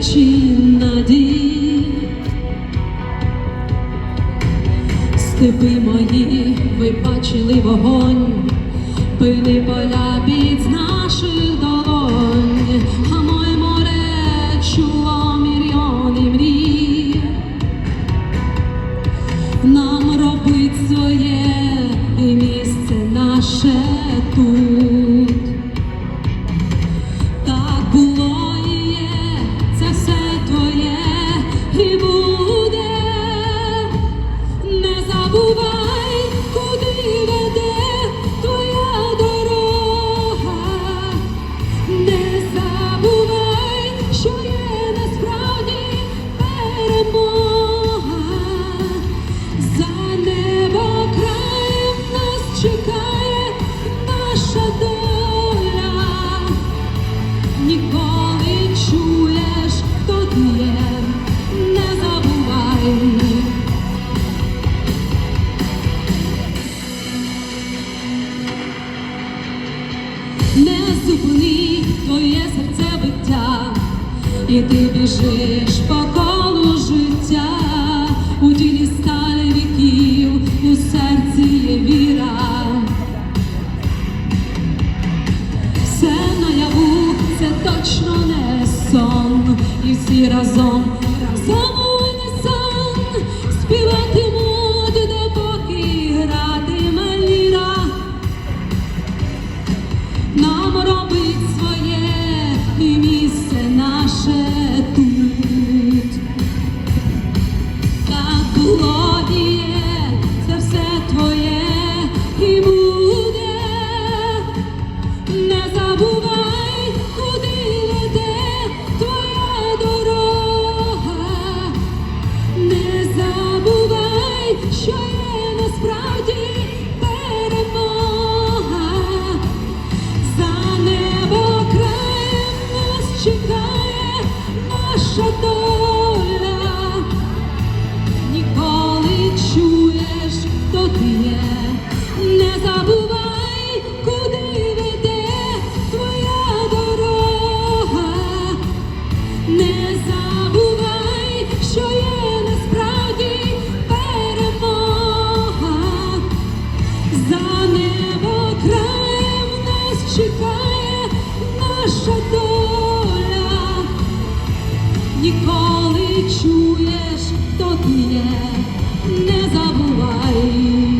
причин надій, степи мої ви бачили вогонь, пили поля під наших долонь, а моє море чуло мільйони мрій, нам робить своє і місце наше тут. Не зупини твоє серце биття, і ти біжиш по колу життя, у тілі стали віків, у серці є віра. Все наяву, це точно не сон, і всі разом, разом насправді перемога. За небо краєм нас чекає наша доля. Ніколи чуєш, хто ти є, не забувай, чекає наша доля, ніколи чуєш, хто ти є, не забувай.